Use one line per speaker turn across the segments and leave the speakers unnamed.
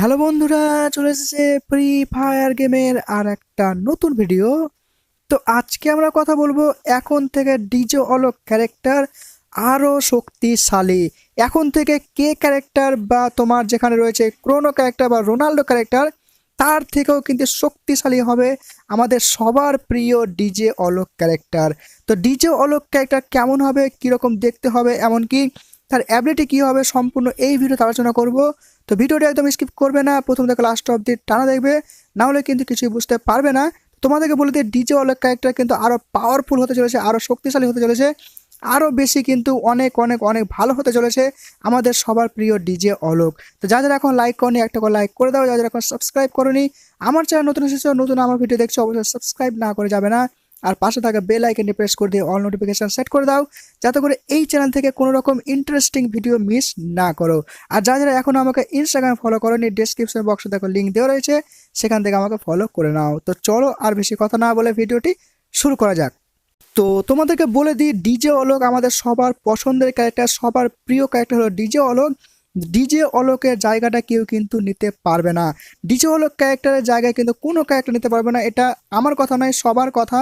Hello বন্ধুরা, চলে এসেছে ফ্রি ফায়ার গেমের আর একটা নতুন ভিডিও তো আজকে আমরা কথা বলব এখন থেকে ডিজে অলক ক্যারেক্টার আরও শক্তিশালী। এখন থেকে কে ক্যারেক্টার বা তোমার যেখানে রয়েছে ক্রোনো ক্যারেক্টার বা রোনাল্ডো ক্যারেক্টার তার থেকেও কিন্তু শক্তিশালী হবে আমাদের সবার প্রিয় ডিজে অলোক ক্যারেক্টার তো ডিজে অলোক ক্যারেক্টার কেমন হবে, কীরকম দেখতে হবে, এমনকি তার অ্যাবিলিটি কী হবে সম্পূর্ণ এই ভিডিওতে আলোচনা করব। তো ভিডিওটা একদম স্কিপ করবে না, প্রথম থেকে লাস্ট অব্দি টানা দেখবে না হলে কিন্তু কিছুই বুঝতে পারবে না। তোমাদেরকে বলে দিই ডিজে অলোক ক্যারেক্টার কিন্তু আরও পাওয়ারফুল হতে চলেছে আরও শক্তিশালী হতে চলেছে আরও বেশি কিন্তু অনেক অনেক অনেক ভালো হতে চলেছে আমাদের সবার প্রিয় ডিজে অলোক তো যা যারা এখন লাইক করনি, একটা করে লাইক করে দাও যা যারা এখন সাবস্ক্রাইব করনি, আমার চ্যানেল নতুন এসেছে, নতুন আমার ভিডিও দেখছ, অবশ্যই সাবস্ক্রাইব না করে যাবে না। আর পাশে থাকা বেল আইকনটি প্রেস করে দিয়ে অল নোটিফিকেশান সেট করে দাও, যাতে করে এই চ্যানেল থেকে কোনো রকম ইন্টারেস্টিং ভিডিও মিস না করো। আর যারা যারা এখনও আমাকে ইনস্টাগ্রাম ফলো করেনি ডিসক্রিপশন বক্সে দেখো লিঙ্ক দেওয়া রয়েছে, সেখান থেকে আমাকে ফলো করে নাও। তো চলো আর বেশি কথা না বলে ভিডিওটি শুরু করা যাক। তো তোমাদেরকে বলে দিই ডিজে অলোক আমাদের সবার পছন্দের ক্যারেক্টার সবার প্রিয় ক্যারেক্টার হলো ডিজে অলোক। ডিজে অলোকের জায়গাটা কেউ কিন্তু নিতে পারবে না। ডিজে অলোক ক্যারেক্টারের জায়গায় কিন্তু কোনো ক্যারেক্টার নিতে পারবে না, এটা আমার কথা নয়, সবার কথা।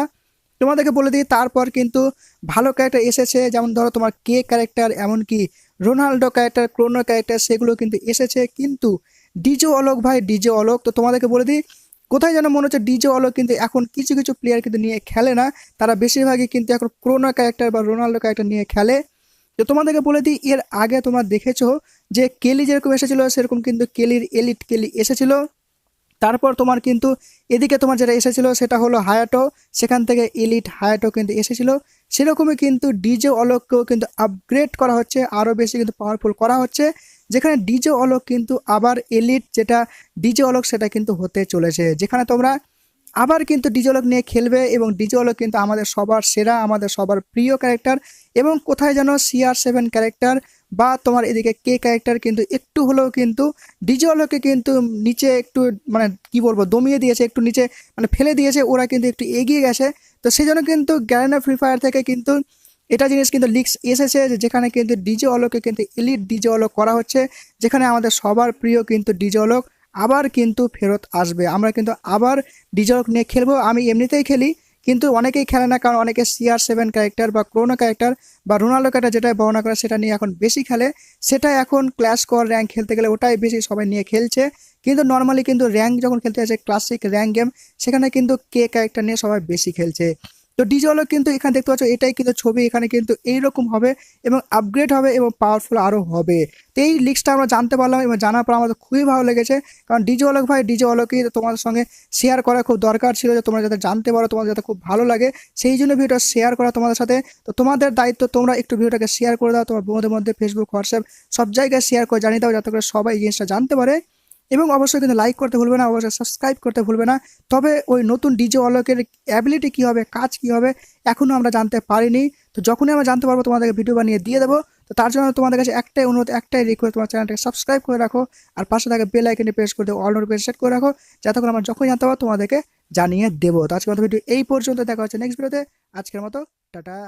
তোমাদেরকে বলে দিই, তারপর কিন্তু ভালো ক্যারেক্টার এসেছে। যেমন ধরো তোমার কে ক্যারেক্টার এমনকি রোনাল্ডো ক্যারেক্টার ক্রোনো ক্যারেক্টার সেগুলো কিন্তু এসেছে। কিন্তু ডিজে অলোক ভাই, ডিজে অলোক, তো তোমাদেরকে বলে দিই, কোথায় যেন মনে হচ্ছে ডিজে অলোক কিন্তু এখন কিছু কিছু প্লেয়ার কিন্তু নিয়ে খেলে না। তারা বেশিরভাগই কিন্তু এখন ক্রোনো ক্যারেক্টার বা রোনাল্ডো ক্যারেক্টার নিয়ে খেলে। তো তোমাদেরকে বলে দিই, এর আগে তোমরা দেখেছ যে কেলি যেরকম এসেছিল, সেরকম কিন্তু কেলির এলিট কেলি এসেছিল। তারপর তোমার কিন্তু এদিকে তোমার যেটা এসেছিল সেটা হলো হায়াটো, সেখান থেকে ইলিট হায়াটো কিন্তু এসেছিল। সেরকমই কিন্তু ডিজে অলোককেও কিন্তু আপগ্রেড করা হচ্ছে, আরও বেশি কিন্তু পাওয়ারফুল করা হচ্ছে। যেখানে ডিজে অলোক কিন্তু আবার এলিট যেটা ডিজে অলোক সেটা কিন্তু হতে চলেছে। যেখানে তোমরা আবার কিন্তু ডিজে অলোক নিয়ে খেলবে এবং ডিজে অলোক কিন্তু আমাদের সবার সেরা, আমাদের সবার প্রিয় ক্যারেক্টার এবং কোথায় যেন সিআর সেভেন ক্যারেক্টার বা তোমার এদিকে কে ক্যারেক্টার কিন্তু একটু হলেও কিন্তু ডিজে অলোকে কিন্তু নিচে একটু মানে কি বলব, দমিয়ে দিয়েছে, একটু নিচে মানে ফেলে দিয়েছে, ওরা কিন্তু একটু এগিয়ে গেছে। তো সেই জন্য কিন্তু গ্যারেনা ফ্রি ফায়ার থেকে কিন্তু এটা জিনিস কিন্তু লিক্স এসেছে যেখানে কিন্তু ডিজে অলোকে কিন্তু এলিট ডিজে অলোক করা হচ্ছে, যেখানে আমাদের সবার প্রিয় কিন্তু ডিজে অলোক আবার কিন্তু ফেরত আসবে। আমরা কিন্তু আবার ডিজে অলোক নিয়ে খেলব। আমি এমনিতেই খেলি, কিন্তু অনেকেই খেলে না, কারণ অনেকে সিআর সেভেন ক্যারেক্টার বা ক্রোনো ক্যারেক্টার বা রোনাল্ডো ক্যারেক্টার যেটাই বর্ণনা করে সেটা নিয়ে এখন বেশি খেলে। সেটা এখন ক্লাস কর র্যাঙ্ক খেলতে গেলে ওটাই বেশি সবাই নিয়ে খেলছে। কিন্তু নর্মালি কিন্তু র্যাঙ্ক যখন খেলতে আছে ক্লাসিক র্যাঙ্ক গেম সেখানে কিন্তু কে ক্যারেক্টার নিয়ে সবাই বেশি খেলছে। তো ডিজে হলো কিন্তু এখানে দেখতে পাচ্ছ, এটাই কিন্তু ছবি, এখানে কিন্তু এইরকম হবে এবং আপগ্রেড হবে এবং পাওয়ারফুল আরও হবে। তো এই লিক্সটা আমরা জানতে পারলাম এবং জানার পর আমাদের খুবই ভালো লেগেছে। কারণ ডিজে অলোক ভাই, ডিজে অলোকই তোমাদের সঙ্গে শেয়ার করা খুব দরকার ছিল যে তোমরা যাতে জানতে পারো, তোমাদের যাতে খুব ভালো লাগে। সেই জন্য ভিডিওটা শেয়ার করা তোমাদের সাথে। তো তোমাদের দায়িত্ব, তোমরা একটু ভিডিওটাকে শেয়ার করে দাও, তোমার বন্ধুদের মধ্যে ফেসবুক হোয়াটসঅ্যাপ সব জায়গায় শেয়ার করে জানিয়ে দাও, যাতে করে সবাই এই জিনিসটা জানতে পারে। এবং অবশ্যই কিন্তু লাইক করতে ভুলবে না, অবশ্যই সাবস্ক্রাইব করতে ভুলবে না। তবে ওই নতুন ডিজে অলোকের অ্যাবিলিটি কী হবে, কাজ কী হবে এখনও আমরা জানতে পারিনি। তো যখনই আমরা জানতে পারব, তোমাদেরকে ভিডিও বানিয়ে দিয়ে দেবো। তো তার জন্য তোমাদের কাছে একটাই অনুরোধ, একটাই রিকোয়েস্ট তোমার চ্যানেলটাকে সাবস্ক্রাইব করে রাখো। আর পাশে থাকে বেল আইকনে প্রেস করে দেবো অল নোটিফিকেশন সেট করে রাখো, যাতে করে আমরা যখনই জানতে পারব, তোমাদেরকে জানিয়ে দেবো। তো আজকের মতো ভিডিও এই পর্যন্ত, দেখা হচ্ছে নেক্সট ভিডিওতে আজকের মতো, টাটা।